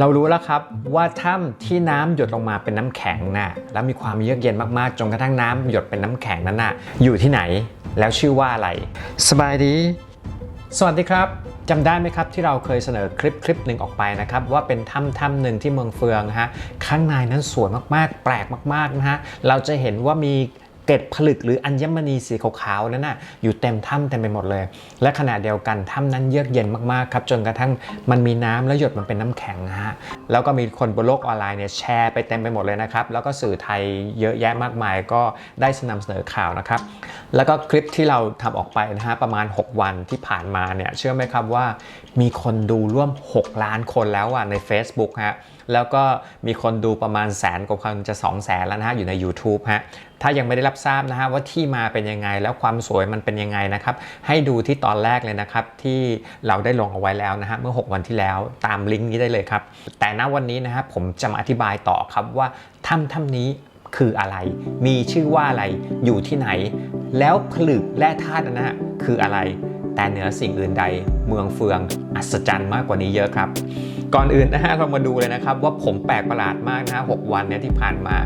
เรารู้แล้วครับว่าถ้ำที่น้ำหยดลงมาเป็นน้ำแข็งน่ะแล้วมีความเยือกเย็นมากๆจนกระทั่งน้ำหยดเป็นน้ำแข็งนั้นน่ะอยู่ที่ไหนแล้วชื่อว่าอะไร สบายดี สวัสดีครับจำได้ไหมครับที่เราเคยเสนอคลิปคลิปหนึ่งออกไปนะครับว่าเป็นถ้ำถ้ำหนึ่งที่เมืองเฟืองนะฮะข้างในนั้นสวยมากๆ แปลกมากๆนะฮะเราจะเห็นว่ามี เกล็ดผลึกหรืออัญมณีสีขาวๆนั้นน่ะอยู่เต็มถ้ำเต็มไปหมดเลย และขณะเดียวกันถ้ำนั้นเยือกเย็นมากๆครับจนกระทั่งมันมีน้ำแล้วหยดมันเป็นน้ำแข็งฮะแล้วก็มีคนบนโลกออนไลน์เนี่ยแชร์ไปเต็มไปหมดเลยนะครับแล้วก็สื่อไทยเยอะแยะมากมายก็ได้นำเสนอข่าวนะครับแล้วก็คลิปที่เราทำออกไปนะฮะประมาณ 6 วันที่ผ่านมาเนี่ยเชื่อไหมครับว่ามีคนดูร่วม 6 ล้านคนแล้วอะใน Facebook ฮะ แล้วก็มีคนดูประมาณแสนกว่าคนจะ2 0 0แสนแล้วนะฮะอยู่ใน YouTube ฮะถ้ายังไม่ได้รับทราบนะฮะว่าที่มาเป็นยังไงแล้วความสวยมันเป็นยังไงนะครับ ให้ดูที่ตอนแรกเลยนะครับ ที่เราได้ลงเอาไว้แล้วนะฮะเมื่อ 6 วันที่แล้วตามลิงก์นี้ได้เลยครับ แต่ณวันนี้นะฮะผมจะมาอธิบายต่อครับว่าถ้ำถ้ำนี้คืออะไร มีชื่อว่าอะไรอยู่ที่ไหน แล้วผลึกแร่ธาตุนั้นนะคืออะไร แต่เหนือสิ่งอื่นใดเมืองเฟืองอัศจรรย์มากกว่านี้เยอะครับ ก่อนอื่นนะฮะเรามาดูเลยนะครับ ว่าผมแปลกประหลาดมากนะฮะหวันเนี่ยที่ผ่านมา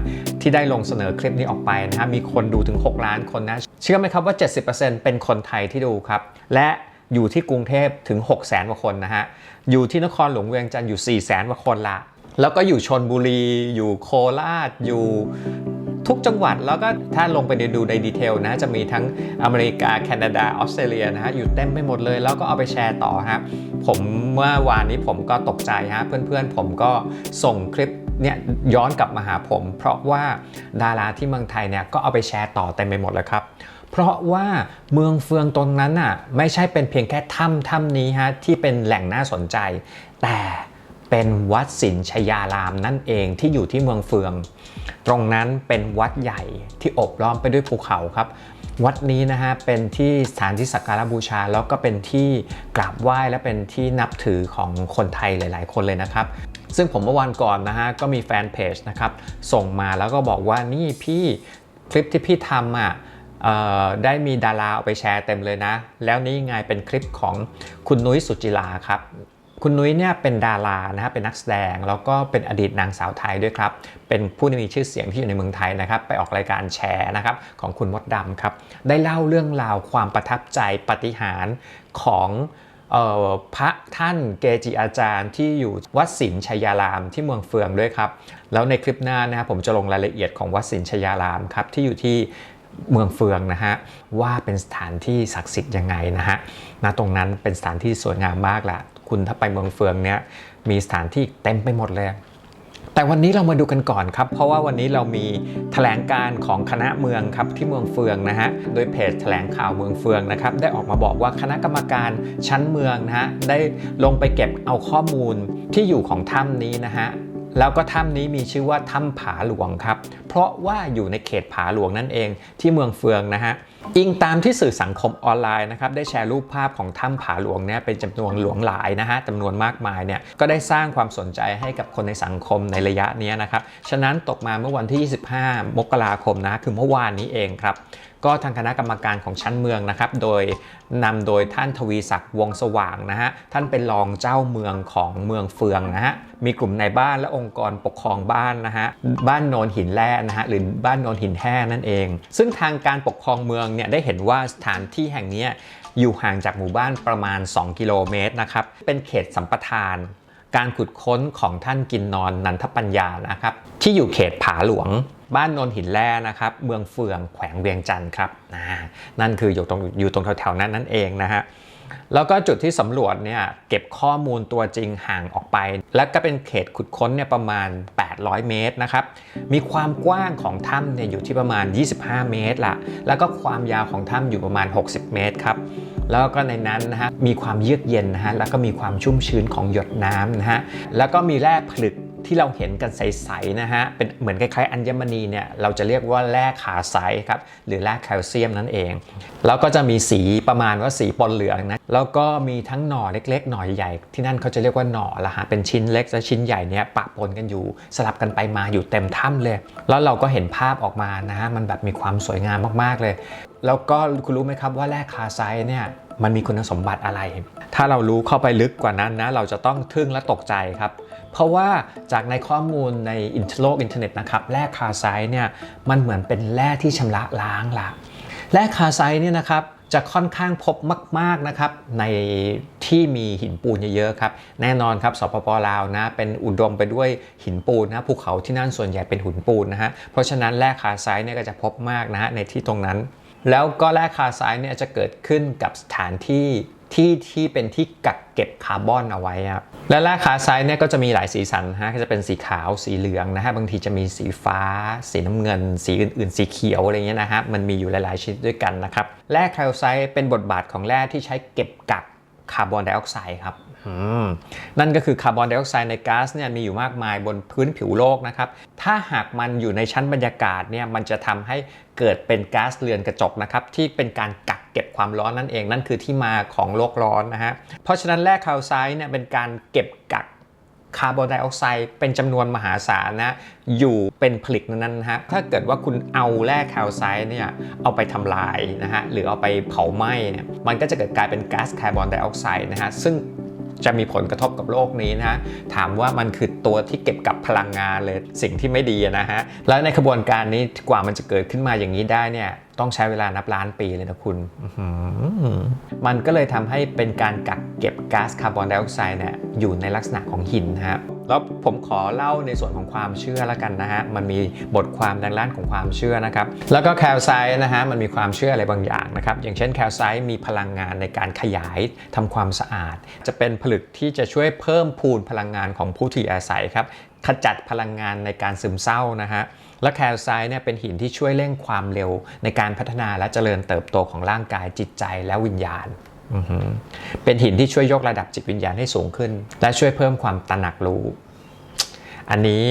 ที่ได้ลงเสนอคลิปนี้ออกไปนะฮะมีคนดูถึง 6 ล้านคนนะเชื่อไหมครับว่า 70%เป็นคนไทยที่ดูครับ และอยู่ที่กรุงเทพถึง 6 0 0 0 0 0กว่าคนนะฮะอยู่ที่นครหลวงเวียงจันทร์อยู่4 0 0 0 0 0กว่าคนละแล้วก็อยู่ชนบุรี อยู่โคราช อยู่ ทุกจังหวัดแล้วก็ถ้าลงไปดูในดีเทลนะจะมีทั้งอเมริกา แคนาดา ออสเตรเลียนะฮะอยู่เต็มไปหมดเลยแล้วก็เอาไปแชร์ต่อฮะผมเมื่อวานนี้ผมก็ตกใจฮะเพื่อนๆ ผมก็ส่งคลิปเนี่ยย้อนกลับมาหาผม เพราะว่าดาราที่เมืองไทยเนี่ยก็เอาไปแชร์ต่อเต็มไปหมดเลยครับเพราะว่าเมืองเฟืองตรงนั้นน่ะไม่ใช่เป็นเพียงแค่ถ้ำถ้ำนี้ฮะที่เป็นแหล่งน่าสนใจ แต่ เป็นวัดศิลชยารามนั่นเองที่อยู่ที่เมืองเฟือง ตรงนั้นเป็นวัดใหญ่ที่อบล้อมไปด้วยภูเขาครับ วัดนี้นะฮะเป็นที่สถานที่สักการะบูชา แล้วก็เป็นที่กราบไหว้และเป็นที่นับถือของคนไทยหลาย ๆ คนเลยนะครับซึ่งผมเมื่อวันก่อนนะฮะก็มีแฟนเพจนะครับส่งมาแล้วก็บอกว่านี่พี่คลิปที่พี่ทำอะเอ่อได้มีดาราเอาไปแชร์เต็มเลยนะ แล้วนี่ไงเป็นคลิปของคุณนุ้ยสุจิลาครับ คุณนุ้ยเนี่ยเป็นดารานะฮะเป็นนักแสดง แล้วก็เป็นอดีตนางสาวไทยด้วยครับ เป็นผู้ที่มีชื่อเสียงที่อยู่ในเมืองไทยนะครับ ไปออกรายการแชร์นะครับของคุณมดดำครับ ได้เล่าเรื่องราวความประทับใจปฏิหารของออพระท่านเกจิอาจารย์ที่อยู่วัดศิลชัยารามที่เมืองเฟืองด้วยครับ แล้วในคลิปหน้านะครับผมจะลงรายละเอียดของวัดศิลชัยยารามครับที่อยู่ที่เมืองเฟืองนะฮะว่าเป็นสถานที่ศักดิ์สิทธิ์ยังไงนะฮะณตรงนั้นเป็นสถานที่สวยงามมากแหละ คุณถ้าไปเมืองเฟืองเนี้ยมีสถานที่เต็มไปหมดเลย แต่วันนี้เรามาดูกันก่อนครับ เพราะว่าวันนี้เรามีแถลงการของคณะเมืองครับที่เมืองเฟืองนะฮะโดยเพจแถลงข่าวเมืองเฟืองนะครับได้ออกมาบอกว่าคณะกรรมการชั้นเมืองนะฮะได้ลงไปเก็บเอาข้อมูลที่อยู่ของถ้ำนี้นะฮะ แล้วก็ถ้ำนี้มีชื่อว่าถ้ำผาหลวงครับ เพราะว่าอยู่ในเขตผาหลวงนั่นเองที่เมืองเฟืองนะฮะอิงตามที่สื่อสังคมออนไลน์นะครับได้แชร์รูปภาพของถ้ำผาหลวงเนี่ยเป็นจำนวนหลวงหลายนะฮะจำนวนมากมายเนี่ยก็ได้สร้างความสนใจให้กับคนในสังคมในระยะนี้นะครับ ฉะนั้นตกมาเมื่อวันที่ 25 มกราคมนะคือเมื่อวานนี้เองครับ ก็ทางคณะกรรมการของชั้นเมืองนะครับ โดยนำโดยท่านทวีศักดิ์วงสว่างนะฮะ ท่านเป็นรองเจ้าเมืองของเมืองเฟืองนะฮะ มีกลุ่มในบ้านและองค์กรปกครองบ้านนะฮะ บ้านโนนหินแร่นะฮะ หรือบ้านโนนหินแห่นั่นเอง ซึ่งทางการปกครองเมืองเนี่ยได้เห็นว่าสถานที่แห่งนี้อยู่ห่างจากหมู่บ้านประมาณ 2 กิโลเมตรนะครับ เป็นเขตสัมปทานการขุดค้นของท่านกินนอนนันทปัญญานะครับ ที่อยู่เขตผาหลวง บ้านนนหินแร่นะครับ เมืองเฟืองแขวงเวียงจันทร์ครับนั่นคืออยู่ตรงอยู่ตรงแถวๆนั้นนั่นเองนะฮะแล้วก็จุดที่สำรวจเนี่ยเก็บข้อมูลตัวจริงห่างออกไป และก็เป็นเขตขุดค้นเนี่ยประมาณ 800 เมตรนะครับ มีความกว้างของถ้ำเนี่ยอยู่ที่ประมาณ 25 เมตรละแล้วก็ความยาวของถ้ำอยู่ประมาณ 60 เมตรครับ แล้วก็ในนั้นนะฮะมีความเยือกเย็นนะฮะแล้วก็มีความชุ่มชื้นของหยดน้ำนะฮะแล้วก็มีแร่ผลึก ที่เราเห็นกันใสๆนะฮะเป็นเหมือนคล้ายๆอัญมณีเนี่ยเราจะเรียกว่าแร่ขาไซครับหรือแร่แคลเซียมนั่นเอง แล้วก็จะมีสีประมาณว่าสีปนเหลืองนะแล้วก็มีทั้งหน่อเล็กๆ หน่อใหญ่ที่นั่นเขาจะเรียกว่าหน่อละฮะเป็นชิ้นเล็กและชิ้นใหญ่เนี่ยปะปนกันอยู่สลับกันไปมาอยู่เต็มถ้ำเลย แล้วเราก็เห็นภาพออกมานะฮะมันแบบมีความสวยงามมากๆเลย แล้วก็คุณรู้ไหมครับว่าแร่คาไซเนี่ย มันมีคุณสมบัติอะไร ถ้าเรารู้เข้าไปลึกกว่านั้นนะ เราจะต้องทึ่งและตกใจครับ เพราะว่าจากในข้อมูลในอินโลกอินเทอร์เน็ตนะครับ แร่คาร์ไซเนี่ย มันเหมือนเป็นแร่ที่ชำระล้างละ แร่คาร์ไซเนี่ยนะครับจะค่อนข้างพบมาก ๆ นะครับ ในที่มีหินปูนเยอะๆครับ แน่นอนครับสปปลาวนะ เป็นอุดมไปด้วยหินปูนนะภูเขาที่นั่นส่วนใหญ่เป็นหินปูนนะฮะเพราะฉะนั้นแร่คาร์ไซเนี่ยก็จะพบมากนะฮะในที่ตรงนั้น แล้วก็แร่คาร์ไซต์เนี่ยจะเกิดขึ้นกับสถานที่ที่ที่เป็นที่กักเก็บคาร์บอนเอาไว้ครับและแร่คาร์ไซต์เนี่ยก็จะมีหลายสีสันฮะก็จะเป็นสีขาวสีเหลืองนะฮะบางทีจะมีสีฟ้า สีน้ำเงิน สีอื่นๆ สีเขียวอะไรเงี้ยนะฮะมันมีอยู่หลายๆชนิดด้วยกันนะครับแร่คาร์ไซต์เป็นบทบาทของแร่ที่ใช้เก็บกักคาร์บอนไดออกไซด์ครับ นั่นก็คือคาร์บอนไดออกไซด์ในก๊าซเนี่ยมีอยู่มากมายบนพื้นผิวโลกนะครับ ถ้าหากมันอยู่ในชั้นบรรยากาศเนี่ยมันจะทำให้เกิดเป็นก๊าซเรือนกระจกนะครับที่เป็นการกักเก็บความร้อนนั่นเอง นั่นคือที่มาของโลกร้อนนะฮะ เพราะฉะนั้นแร่คาลไซต์เนี่ยเป็นการเก็บกักคาร์บอนไดออกไซด์เป็นจำนวนมหาศาลนะอยู่เป็นผลิตนั้นนะฮะถ้าเกิดว่าคุณเอาแร่คาลไซต์เนี่ยเอาไปทำลายนะฮะหรือเอาไปเผาไหม้เนี่ยมันก็จะเกิดกลายเป็นก๊าซคาร์บอนไดออกไซด์นะฮะซึ่ง จะมีผลกระทบกับโลกนี้นะฮะถามว่ามันคือตัวที่เก็บกับพลังงานเลยสิ่งที่ไม่ดีนะฮะแล้วในขบวนการนี้กว่ามันจะเกิดขึ้นมาอย่างนี้ได้เนี่ย ต้องใช้เวลานับล้านปีเลยนะคุณ มันก็เลยทำให้เป็นการกักเก็บก๊าซคาร์บอนไดออกไซด์เนี่ยอยู่ในลักษณะของหินฮะแล้วผมขอเล่าในส่วนของความเชื่อแล้วกันนะฮะ มันมีบทความทางด้านของความเชื่อนะครับ แล้วก็แคลไซต์นะฮะ มันมีความเชื่ออะไรบางอย่างนะครับ อย่างเช่นแคลไซต์มีพลังงานในการขยายทำความสะอาด จะเป็นผลึกที่จะช่วยเพิ่มพูนพลังงานของผู้ที่อาศัยครับ ขจัดพลังงานในการซึมเศร้านะฮะ และแคลไซต์เนี่ยเป็นหินที่ช่วยเร่งความเร็วในการพัฒนาและเจริญเติบโตของร่างกายจิตใจและวิญญาณ เป็นหินที่ช่วยยกระดับจิตวิญญาณให้สูงขึ้น และช่วยเพิ่มความตระหนักรู้ อันนี้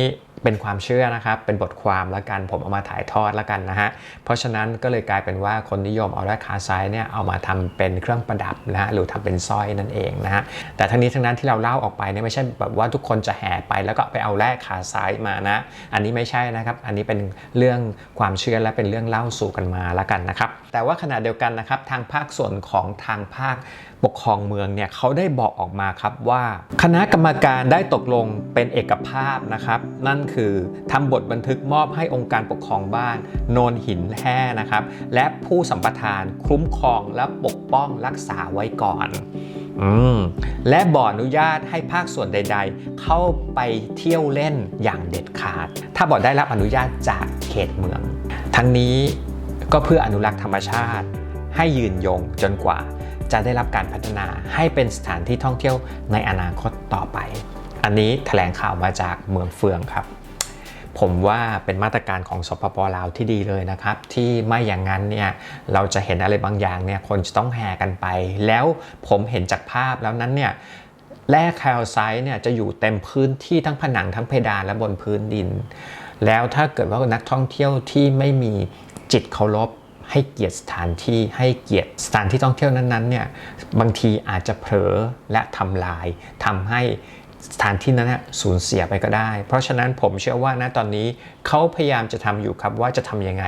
เป็นความเชื่อนะครับ เป็นบทความแล้วกัน ผมเอามาถ่ายทอดแล้วกันนะฮะ เพราะฉะนั้นก็เลยกลายเป็นว่าคนนิยมเอาแร่คาไซต์เนี่ยเอามาทำเป็นเครื่องประดับนะฮะ หรือทำเป็นสร้อยนั่นเองนะฮะ แต่ทั้งนี้ทั้งนั้นที่เราเล่าออกไปเนี่ยไม่ใช่แบบว่าทุกคนจะแห่ไปแล้วก็ไปเอาแร่คาไซต์มานะ อันนี้ไม่ใช่นะครับ อันนี้เป็นเรื่องความเชื่อและเป็นเรื่องเล่าสู่กันมาแล้วกันนะครับ แต่ว่าขณะเดียวกันนะครับทางภาคส่วนของทางภาค ปกครองเมืองเนี่ยเขาได้บอกออกมาครับว่า คณะกรรมการได้ตกลงเป็นเอกภาพนะครับ นั่นคือทำบทบันทึกมอบให้องค์การปกครองบ้านโนนหินแห่นะครับ และผู้สัมปทานคุ้มครองและปกป้องรักษาไว้ก่อนอและบออนุญาตให้ภาคส่วนใด ๆ เข้าไปเที่ยวเล่นอย่างเด็ดขาด ถ้าบ่อได้รับอนุญาตจากเขตเมือง ทั้งนี้ก็เพื่ออนุรักษ์ธรรมชาติ ให้ยืนยงจนกว่า จะได้รับการพัฒนาให้เป็นสถานที่ท่องเที่ยวในอนาคตต่อไป อันนี้แถลงข่าวมาจากเมืองเฟืองครับ ผมว่าเป็นมาตรการของสปปลาวที่ดีเลยนะครับ ที่ไม่อย่างนั้นเนี่ยเราจะเห็นอะไรบางอย่างเนี่ยคนจะต้องแห่กันไป แล้วผมเห็นจากภาพแล้วนั้นเนี่ยแร่แคลไซต์เนี่ยจะอยู่เต็มพื้นที่ทั้งผนังทั้งเพดานและบนพื้นดิน แล้วถ้าเกิดว่านักท่องเที่ยวที่ไม่มีจิตเคารพ ให้เกียรติสถานที่ให้เกียรติสถานที่ท่องเที่ยวนั้นๆเนี่ยบางทีอาจจะเผลอและทำลายทำให้สถานที่นั้นสูญเสียไปก็ได้ เพราะฉะนั้นผมเชื่อว่าณตอนนี้เขาพยายามจะทำอยู่ครับว่าจะทำยังไง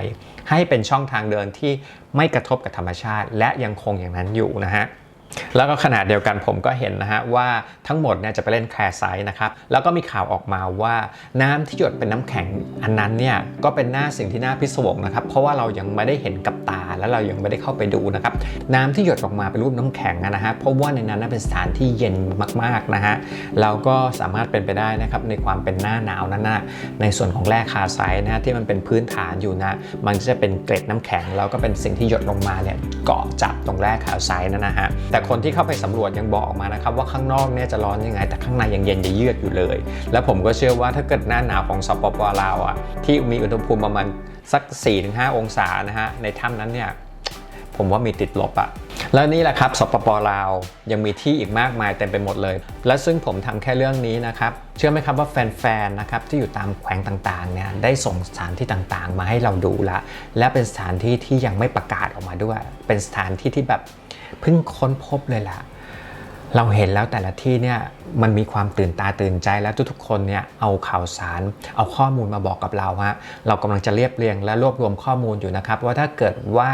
ให้เป็นช่องทางเดินที่ไม่กระทบกับธรรมชาติ และยังคงอย่างนั้นอยู่นะฮะ แล้วก็ขนาดเดียวกันผมก็เห็นนะฮะว่าทั้งหมดเนี่ยจะไปเล่นแคร์ไซส์นะครับ แล้วก็มีข่าวออกมาว่าน้ำที่หยดเป็นน้ำแข็งอันนั้นเนี่ยก็เป็นหน้าสิ่งที่น่าพิศวงนะครับ เพราะว่าเรายังไม่ได้เห็นกับตาและเรายังไม่ได้เข้าไปดูนะครับน้ำที่หยดออกมาเป็นรูปน้ำแข็งนะฮะเพราะว่าในนั้นนะเป็นสถานที่เย็นมากๆนะฮะเราก็สามารถเป็นไปได้นะครับในความเป็นหน้าหนาวนั้นนะในส่วนของแร่คาไซส์นะฮะที่มันเป็นพื้นฐานอยู่นะมันก็จะเป็นเกล็ดน้ำแข็งแล้วก็เป็นสิ่งที่หยดลงมาเนี่ยเกาะจับตรงแร่คาไซส์นั่นนะฮะแต่คนที่เข้าไปสำรวจยังบอกออกมานะครับว่าข้างนอกเนี่ยจะร้อนยังไง แต่ข้างในยังเย็นจะเยือกอยู่เลย แล้วผมก็เชื่อว่าถ้าเกิดหน้าหนาวของสปปลาวอะที่มีอุณหภูมิประมาณสัก 4-5 องศานะฮะในถ้ำนั้นเนี่ยผมว่ามีติดลบอะ แล้วนี่แหละครับสปปลาว ยังมีที่อีกมากมายเต็มไปหมดเลย และซึ่งผมทำแค่เรื่องนี้นะครับ เชื่อไหมครับว่าแฟนๆนะครับที่อยู่ตามแขวงต่างๆเนี่ยได้ส่งสถานที่ต่างๆ มาให้เราดูละ และเป็นสถานที่ที่ยังไม่ประกาศออกมาด้วย เป็นสถานที่ที่แบบเพิ่งค้นพบเลยล่ะเราเห็นแล้วแต่ละที่เนี่ยมันมีความตื่นตาตื่นใจแล้วทุกๆคนเนี่ยเอาข่าวสาร เอาข้อมูลมาบอกกับเราฮะเรากำลังจะเรียบเรียงและรวบรวมข้อมูลอยู่นะครับว่าถ้าเกิดว่า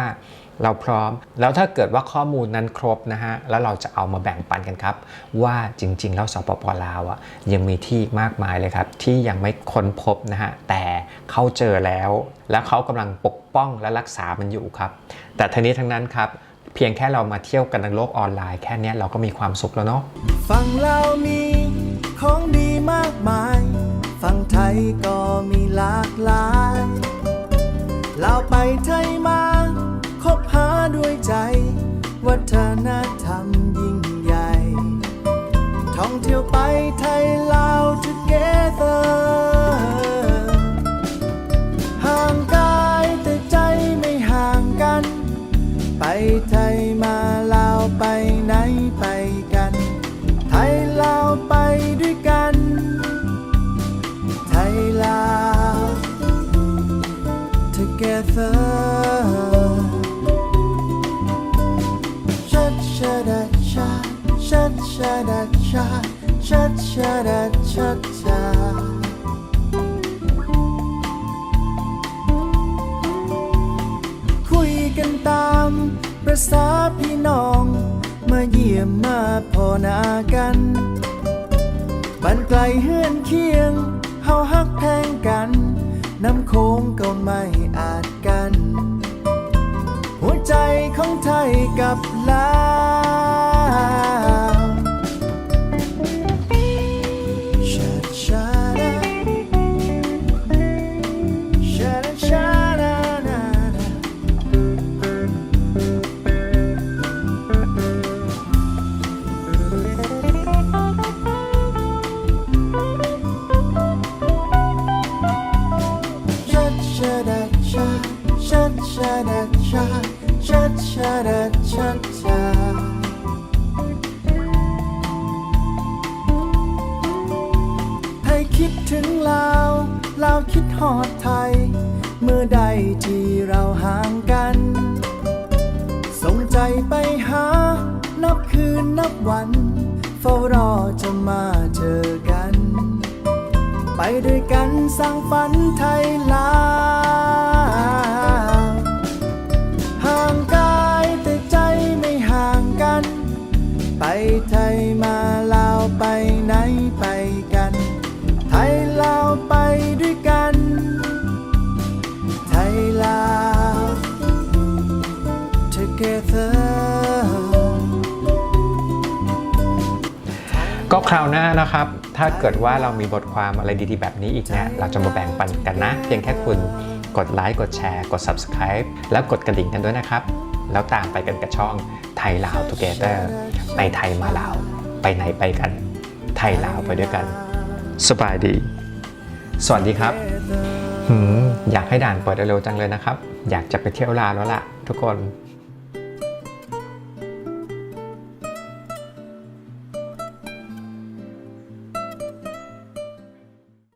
เราพร้อม แล้วถ้าเกิดว่าข้อมูลนั้นครบนะฮะ แล้วเราจะเอามาแบ่งปันกันครับ ว่าจริง ๆ แล้วสปปลาวอะยังมีที่มากมายเลยครับ ที่ยังไม่ค้นพบนะฮะ แต่เขาเจอแล้ว แล้วเขากำลังปกป้องและรักษามันอยู่ครับ แต่ทั้งนี้ทั้งนั้นครับ เพียงแค่เรามาเที่ยวกันในโลกออนไลน์แค่นี้เราก็มีความสุขแล้วเนาะฝั่งลาวมีของดีมากมายฝั่งไทยก็มีหลากหลายลาวไปไทยมา ที่ยวไปไทยลาว together ห่างกายแต่ใจไม่ห่างกัน ไปไทยมาลาวไปไหนไปกัน ไทยลาวไปด้วยกัน ไทยลาว together ชัดชะดาชาชัดชะด ชัดชะดาชัดชาคุยกันตามประษาพี่น้อง มาเยี่ยมมาพอนากันบันไกลเฮือนเคียง เฮาฮักแพงกัน น้ำโค้งก็ไม่อาจกัน หัวใจของไทยกับลาว ลาวคิดหอดไทย เมื่อใดที่เราห่างกัน ส่งใจไปหา นับคืนนับวัน เฝ้ารอจะมาเจอกัน ไปด้วยกันสร้างฝันไทยลาวห่างกายแต่ใจไม่ห่างกัน ไปไทย คราวหน้านะครับ ถ้าเกิดว่าเรามีบทความอะไรดีๆแบบนี้อีกเนี่ยเราจะมาแบ่งปันกันนะ เพียงแค่คุณกดไลค์กดแชร์กด Subscribe แล้วกดกระดิ่งกันด้วยนะครับ แล้วตามไปกันกับช่องไทยลาว Together ไปไทยมาลาว ไปไหนไปกัน ไทยลาวไปด้วยกัน สบายดี สวัสดีครับหืมอยากให้ด่านเปิดเร็วจังเลยนะครับ อยากจะไปเที่ยวลาวแล้วล่ะ ทุกคน